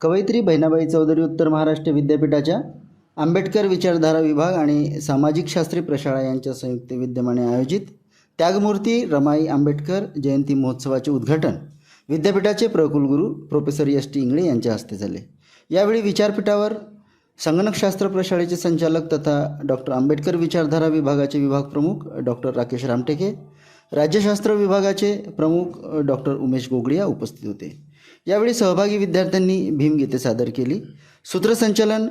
कवयित्री बहिणाबाई चौधरी उत्तर महाराष्ट्र विद्यापीठाच्या आंबेडकर विचारधारा विभाग आणि सामाजिक शास्त्री प्रशाळा यांच्या संयुक्त विद्यमाने आयोजित त्यागमूर्ती रमाई आंबेडकर जयंती महोत्सवाचे उद्घाटन विद्यापीठाचे प्रकुलगुरू प्रोफेसर एस टी इंगळे यांच्या हस्ते झाले. यावेळी विचारपीठावर संगणकशास्त्र प्रशाळेचे संचालक तथा डॉक्टर आंबेडकर विचारधारा विभागाचे विभाग प्रमुख डॉक्टर राकेश रामटेके राज्यशास्त्र विभागाचे प्रमुख डॉक्टर उमेश गोगडिया उपस्थित होते. यावेळी सहभागी विद्यार्थ्यांनी भीमगीते सादर केली. सूत्रसंचालन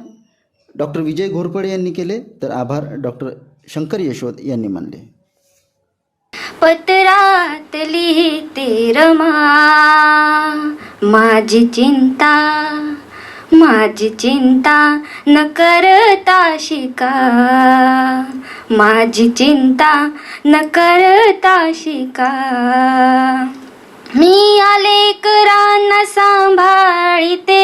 डॉक्टर विजय घोरपडे यांनी केले. तर आभार डॉक्टर शंकर यशोद यांनी मानले. पत्रात लिहिते रमा माझी चिंता माझी चिंता न करता शिका. माझी चिंता न करता शिका. मी आलेकरांना सांभाळीते.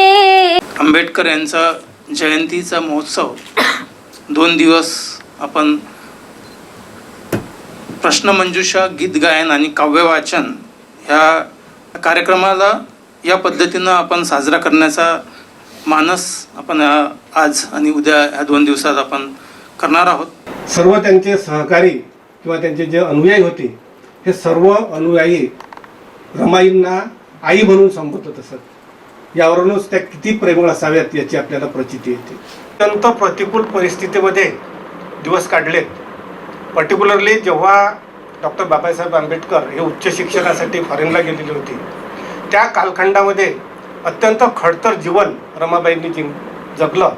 आंबेडकर यांचा जयंतीचा महोत्सव दोन दिवस आपण प्रश्नमंजुषा गीत गायन आणि काव्यवाचन ह्या कार्यक्रमाला या पद्धतीनं आपण साजरा करण्याचा मानस आपण आज आणि उद्या ह्या दोन दिवसात आपण करणार आहोत. सर्व त्यांचे सहकारी किंवा त्यांचे जे अनुयायी होते हे सर्व अनुयायी रमाईंना आई म्हणून संबोधत असत यावरूनच त्या किती प्रेमळ असाव्यात याची आपल्याला प्रचिती येते. अत्यंत प्रतिकूल परिस्थितीमध्ये दिवस काढलेत. पर्टिक्युलरली जेव्हा डॉक्टर बाबासाहेब आंबेडकर हे उच्च शिक्षणासाठी फॉरेनला गेलेले होते त्या कालखंडामध्ये अत्यंत खडतर जीवन रमाबाईंनी जिं जगलं.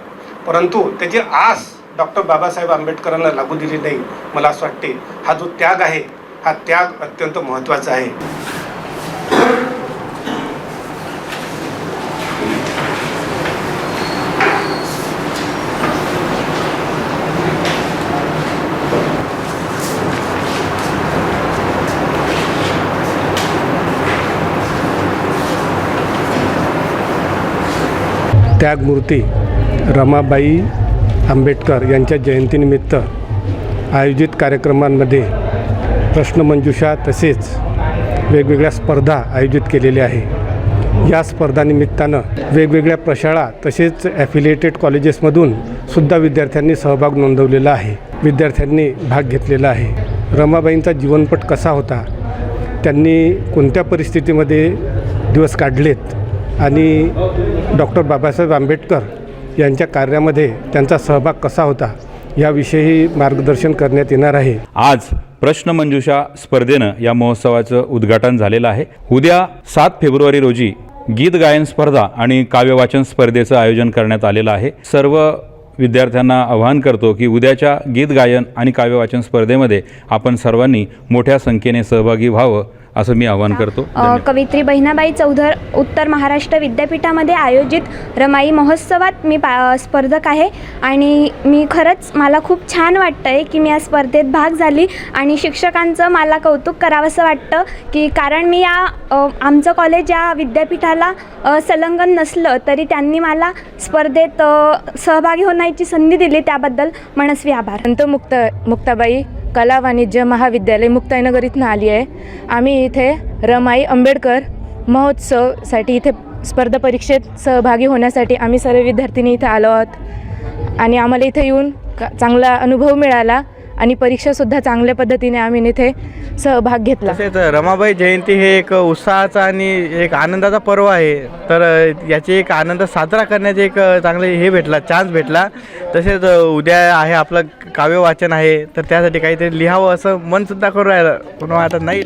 परंतु त्याची आस डॉक्टर बाबासाहेब आंबेडकरांना लागू दिली नाही मला असं वाटते. हा जो त्याग आहे हा त्याग अत्यंत महत्त्वाचा आहे. त्यागमूर्ती रमाबाई आंबेडकर यांच्या जयंतीनिमित्त आयोजित कार्यक्रमांमध्ये प्रश्नमंजुषा तसेच वेगवेगळ्या स्पर्धा आयोजित केलेल्या आहे. या स्पर्धानिमित्तानं वेगवेगळ्या प्रशाळा तसेच ॲफिलिएटेड कॉलेजेसमधून सुद्धा विद्यार्थ्यांनी सहभाग नोंदवलेला आहे. विद्यार्थ्यांनी भाग घेतलेला आहे. रमाबाईंचा जीवनपट कसा होता? त्यांनी कोणत्या परिस्थितीमध्ये दिवस काढलेत? आणि डॉक्टर बाबासाहेब आंबेडकर यांच्या कार्यामध्ये त्यांचा सहभाग कसा होता याविषयी मार्गदर्शन करण्यात येणार आहे. आज प्रश्नमंजुषा स्पर्धेनं या महोत्सवाचं उद्घाटन झालेलं आहे. उद्या सात फेब्रुवारी रोजी गीत गायन स्पर्धा आणि काव्यवाचन स्पर्धेचं आयोजन करण्यात आलेलं आहे. सर्व विद्यार्थ्यांना आवाहन करतो की उद्याच्या गीत गायन आणि काव्यवाचन स्पर्धेमध्ये आपण सर्वांनी मोठ्या संख्येने सहभागी व्हावं. असं मी आवाहन करतो. कवयित्री बहिणाबाई चौधर उत्तर महाराष्ट्र विद्यापीठामध्ये आयोजित रमाई महोत्सवात मी पा स्पर्धक आहे आणि मी खरंच मला खूप छान वाटतं आहे की मी या स्पर्धेत भाग झाली आणि शिक्षकांचं मला कौतुक करावंसं वाटतं की कारण मी या आमचं कॉलेज या विद्यापीठाला संलग्न नसलं तरी त्यांनी मला स्पर्धेत सहभागी होण्याची संधी दिली. त्याबद्दल मनस्वी आभार. संत मुक्त मुक्ताबाई कला वाणिज्य महाविद्यालय मुक्ताईनगर इथनं आली आहे. आम्ही इथे रमाई आंबेडकर महोत्सवसाठी इथे स्पर्धा परीक्षेत सहभागी होण्यासाठी आम्ही सर्व विद्यार्थिनी इथे आलो आहोत. आणि आम्हाला इथे येऊन का चांगला अनुभव मिळाला आणि परीक्षासुद्धा चांगल्या पद्धतीने आम्ही इथे सहभाग घेतला. तसेच रमाबाई जयंती हे एक उत्साहाचा आणि एक आनंदाचा पर्व आहे. तर याची एक आनंद साजरा करण्याचे एक चांगले हे भेटला चान्स भेटला. तसेच उद्या आहे आपलं काव्य वाचन आहे. तर त्यासाठी काहीतरी लिहावं असं मनसुद्धा करू राहिलं. पुन्हा आता नाही.